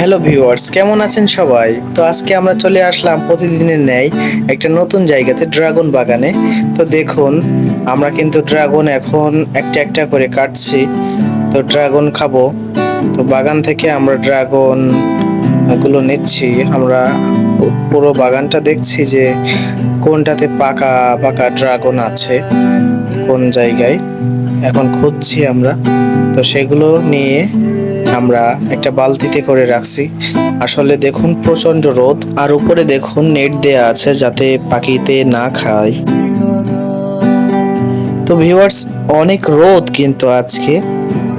Hello viewers কেমন আছেন সবাই? তো আজকে আমরা চলে আসলাম প্রতিদিনের ন্যায় একটা নতুন জায়গাতে ড্রাগন বাগানে। তো দেখুন, আমরা কিন্তু ড্রাগন এখন একটা একটা করে কাটছি। তো ড্রাগন খাব। তো বাগান থেকে আমরা ড্রাগনগুলো নিচ্ছি। আমরা পুরো বাগানটা দেখছি যে কোনটাতে পাকা পাকা ড্রাগন আছে, কোন জায়গায়। এখন খুঁজছি আমরা। তো সেগুলো নিয়ে আমরা একটা বালতিতে করে রাখছি। আসলে দেখুন প্রচণ্ড রোদ, আর উপরে দেখুন নেট দেয়া আছে যাতে পাখিতে না খায়। তো ভিউয়ার্স, অনেক রোদ কিন্তু আজকে।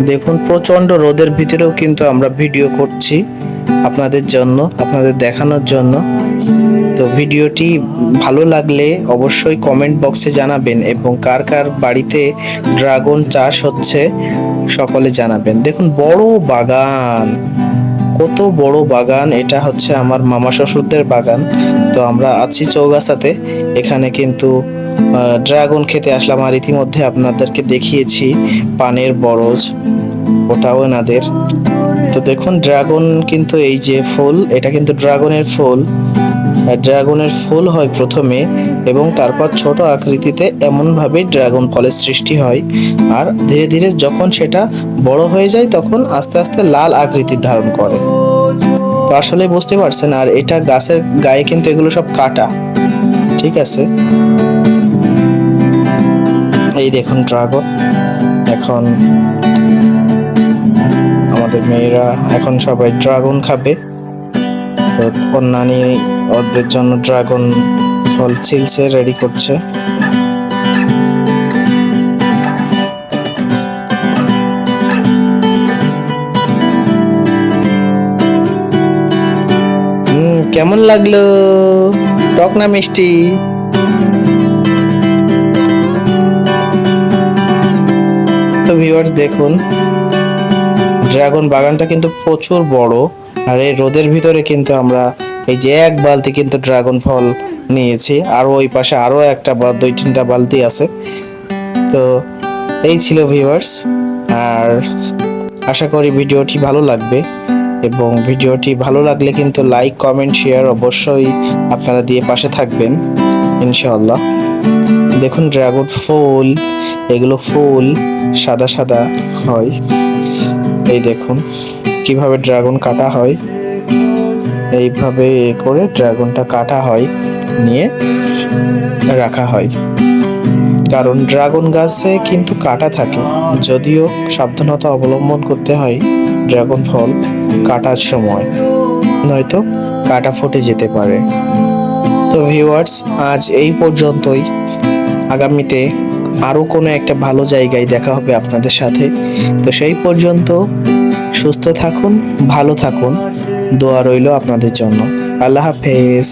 দেখুন প্রচণ্ড রোদের ভিতরেও কিন্তু আমরা ভিডিও করছি আপনাদের জন্য, আপনাদের দেখানোর জন্য। তো ভিডিওটি ভালো লাগলে অবশ্যই কমেন্ট বক্সে জানাবেন এবং কার কার বাড়িতে ড্রাগন চাষ হচ্ছে সকলে জানাবেন। দেখুন, বড় বাগান, কত বড় বাগান, এটা হচ্ছে আমার মামা শ্বশুরদের বাগান। তো আমরা আছি চৌগাছাতে, এখানে কিন্তু ড্রাগন খেতে আসলাম আর ইতিমধ্যে আপনাদেরকে দেখিয়েছি পানের বরজ, ওটাও এনাদের। তো দেখুন, ড্রাগন কিন্তু এই যে ফুল, এটা কিন্তু ড্রাগনের ফুল। ড্রাগনের ফুল হয় প্রথমে এবং তারপর ছোট আকৃতিতে এমনভাবে ড্রাগন ফলের সৃষ্টি হয়। আর ধীরে ধীরে যখন সেটা বড় হয়ে যায় তখন আস্তে আস্তে লাল আকৃতি ধারণ করে। তো আসলে বুঝতে পারছেন, আর এটা গাছের গায়ে কিন্তু এগুলো সব কাটা। ঠিক আছে? এই দেখুন ড্রাগন। এখন আমাদের মেয়েরা এখন সবাই ড্রাগন খাবে। তো নানি ওদের জন্য ড্রাগন ফল ছিলছে রেডি করছে। কেমন লাগল? টক না মিষ্টি? তো ভিউয়ার্স দেখুন, ড্রাগন বাগানটা কিন্তু প্রচুর বড়। আর এই রোদের ভিতরে কিন্তু আমরা এই যে এক বালতি কিন্তু ড্রাগন ফল নিয়েছি, আর ওই পাশে আরও একটা বা দুই তিনটা বালতি আছে। তো এই ছিল ভিউয়ার্স আর আশা করি ভিডিওটি ভালো লাগবে। এবং ভিডিওটি ভালো লাগলে কিন্তু লাইক কমেন্ট শেয়ার অবশ্যই আপনারা দিয়ে পাশে থাকবেন, ইনশাআল্লাহ। দেখুন ড্রাগন ফুল, এগুলো ফুল সাদা সাদা হয়। এই দেখুন। কীভাবে ড্রাগন কাটা হয়, এইভাবে এ করে ড্রাগনটা কাটা হয়, নিয়ে রাখা হয়। কারণ ড্রাগন গাছে কিন্তু কাটা থাকে। যদিও সাবধানতা অবলম্বন করতে হয় ড্রাগন ফল কাটার সময়। নয়তো কাটা ফুটে যেতে পারে। তো ভিউয়ার্স আজ এই পর্যন্তই। আগামীতে আরও কোনো একটা ভালো জায়গায় দেখা হবে আপনাদের সাথে। তো সেই পর্যন্ত সুস্থ থাকুন ভালো থাকুন। দোয়া রইল আপনাদের জন্য। আল্লাহ হাফেজ।